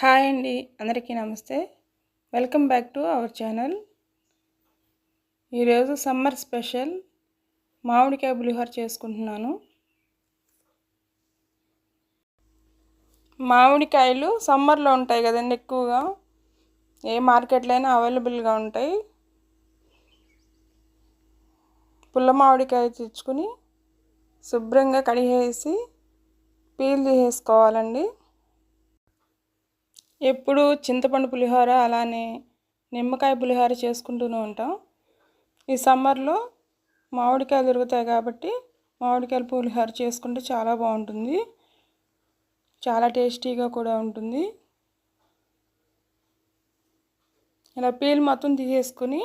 Hi అండి అందరికీ నమస్తే. Welcome back to our channel. ఈరోజు సమ్మర్ స్పెషల్ మామిడికాయ పులిహోర చేసుకుంటున్నాను. మామిడికాయలు సమ్మర్లో ఉంటాయి కదండి ఎక్కువగా. ఏ మార్కెట్లో అయినా అవైలబుల్గా ఉంటాయి. పుల్ల మామిడికాయ తెచ్చుకుని శుభ్రంగా కడిగేసి పీల్ తీసేసుకోవాలండి ఎప్పుడు చింతపండు పులిహోర అలానే నిమ్మకాయ పులిహోర చేసుకుంటూనే ఉంటాం. ఈ సమ్మర్లో మామిడికాయలు దొరుకుతాయి కాబట్టి మామిడికాయల పులిహోర చేసుకుంటే చాలా బాగుంటుంది. చాలా టేస్టీగా కూడా ఉంటుంది. ఇలా పీల్ మొత్తం తీసేసుకుని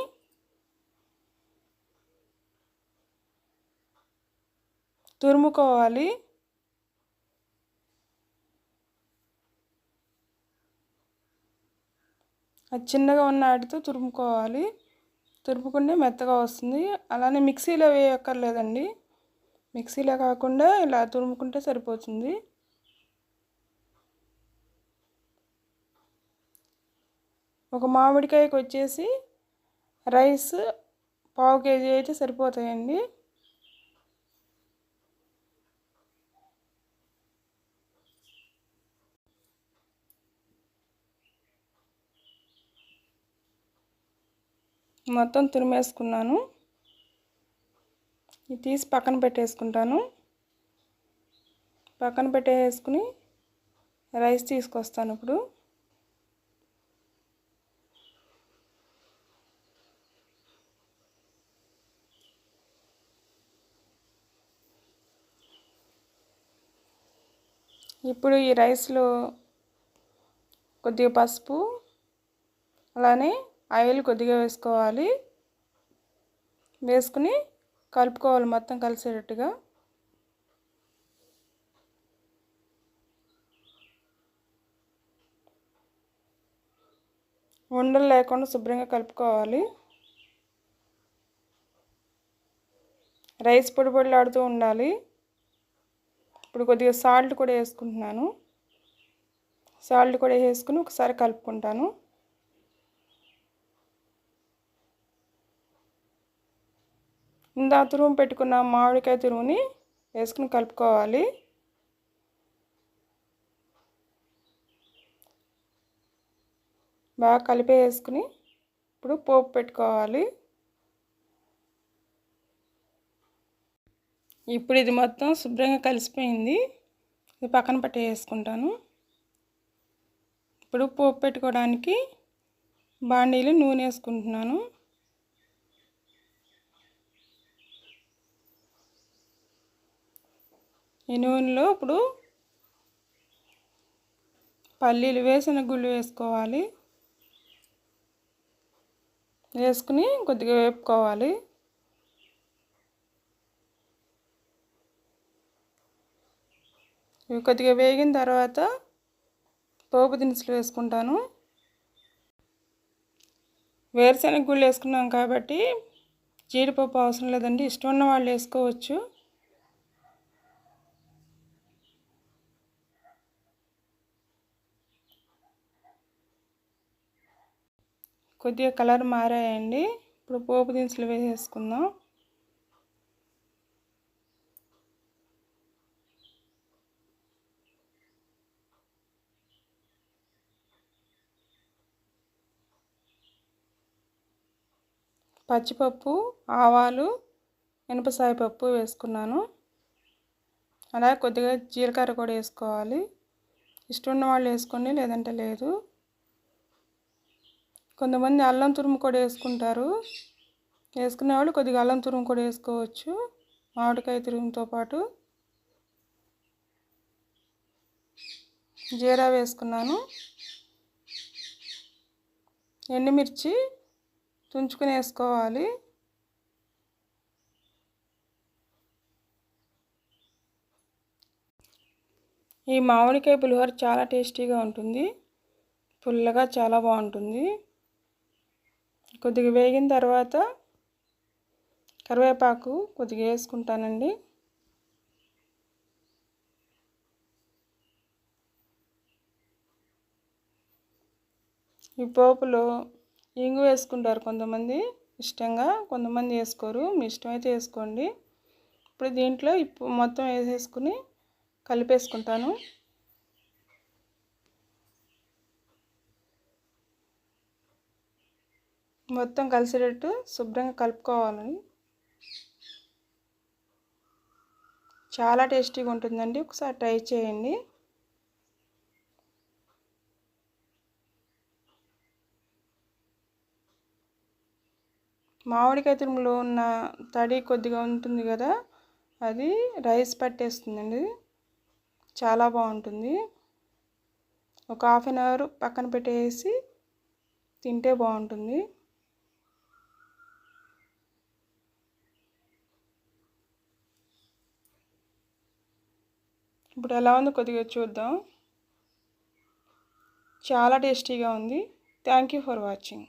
తురుముకోవాలి. అది చిన్నగా ఉన్న వాటితో తురుముకోవాలి. తురుముకుంటే మెత్తగా వస్తుంది. అలానే మిక్సీలో వేయక్కర్లేదండి. మిక్సీలో కాకుండా ఇలా తురుముకుంటే సరిపోతుంది. ఒక మామిడికాయకి వచ్చేసి రైస్ పావు కేజీ అయితే సరిపోతాయండి. మొత్తం తురిమేసుకున్నాను. ఇది తీసి పక్కన పెట్టేసుకుంటాను. పక్కన పెట్టేసుకుని రైస్ తీసుకొస్తాను ఇప్పుడు. ఇప్పుడు ఈ రైస్లో కొద్దిగా పసుపు అలానే ఆయిల్ కొద్దిగా వేసుకోవాలి. వేసుకుని కలుపుకోవాలి మొత్తం కలిసేటట్టుగా. ఉండలు లేకుండా శుభ్రంగా కలుపుకోవాలి. రైస్ పొడి పొడిలాడుతూ ఉండాలి. ఇప్పుడు కొద్దిగా సాల్ట్ కూడా వేసుకుంటున్నాను. సాల్ట్ కూడా వేసుకుని ఒకసారి కలుపుకుంటాను. ఇందా తురుము పెట్టుకున్న మామిడికాయ తురుముని వేసుకుని కలుపుకోవాలి. బాగా కలిపే వేసుకుని ఇప్పుడు పోపు పెట్టుకోవాలి. ఇప్పుడు ఇది మొత్తం శుభ్రంగా కలిసిపోయింది. ఇది పక్కన పట్టి వేసుకుంటాను. ఇప్పుడు పోపు పెట్టుకోవడానికి బాండీలు నూనె వేసుకుంటున్నాను. ఈ నూనెలో ఇప్పుడు పల్లీలు వేసిన గుళ్ళు వేసుకోవాలి. వేసుకుని కొద్దిగా వేపుకోవాలి. ఇవి కొద్దిగా వేగిన తర్వాత పోపు దినుసులు వేసుకుంటాను. వేరుశనగ గుళ్ళు వేసుకున్నాం కాబట్టి జీడిపప్పు అవసరం లేదండి. ఇష్టం ఉన్న వాళ్ళు వేసుకోవచ్చు. కొద్దిగా కలర్ మారాయండి. ఇప్పుడు పోపు దినుసులు వేసేసుకుందాం. పచ్చిపప్పు ఆవాలు పప్పు వేసుకున్నాను. అలాగే కొద్దిగా జీలకర్ర కూడా వేసుకోవాలి. ఇష్టం ఉన్న వాళ్ళు వేసుకోండి లేదంటే లేదు. కొంతమంది అల్లం తురుము కూడా వేసుకుంటారు. వేసుకునే వాళ్ళు కొద్దిగా అల్లం తురుము కూడా వేసుకోవచ్చు. మామిడికాయ తురుముతో పాటు జీరా వేసుకున్నాను. ఎండుమిర్చి తుంచుకుని వేసుకోవాలి. ఈ మామిడికాయ పులిహోర చాలా టేస్టీగా ఉంటుంది. పుల్లగా చాలా బాగుంటుంది. కొద్దిగా వేగిన తర్వాత కరివేపాకు కొద్దిగా వేసుకుంటానండి. ఈ పోపులో ఇంగు వేసుకుంటారు కొంతమంది ఇష్టంగా కొంతమంది వేసుకోరు మీ ఇష్టమైతే వేసుకోండి. ఇప్పుడు దీంట్లో ఇప్పు మొత్తం వేసేసుకుని కలిపేసుకుంటాను. మొత్తం కలిసేటట్టు శుభ్రంగా కలుపుకోవాలని. చాలా టేస్టీగా ఉంటుందండి. ఒకసారి ట్రై చేయండి. మామిడికాయ తురుములో ఉన్న తడి కొద్దిగా ఉంటుంది కదా అది రైస్ పట్టేస్తుందండి. చాలా బాగుంటుంది. ఒక హాఫ్ అన్ అవర్ పక్కన పెట్టేసి తింటే బాగుంటుంది. ఇప్పుడు ఎలా ఉందో కొద్దిగా చూద్దాం. చాలా టేస్టీగా ఉంది. Thank you for watching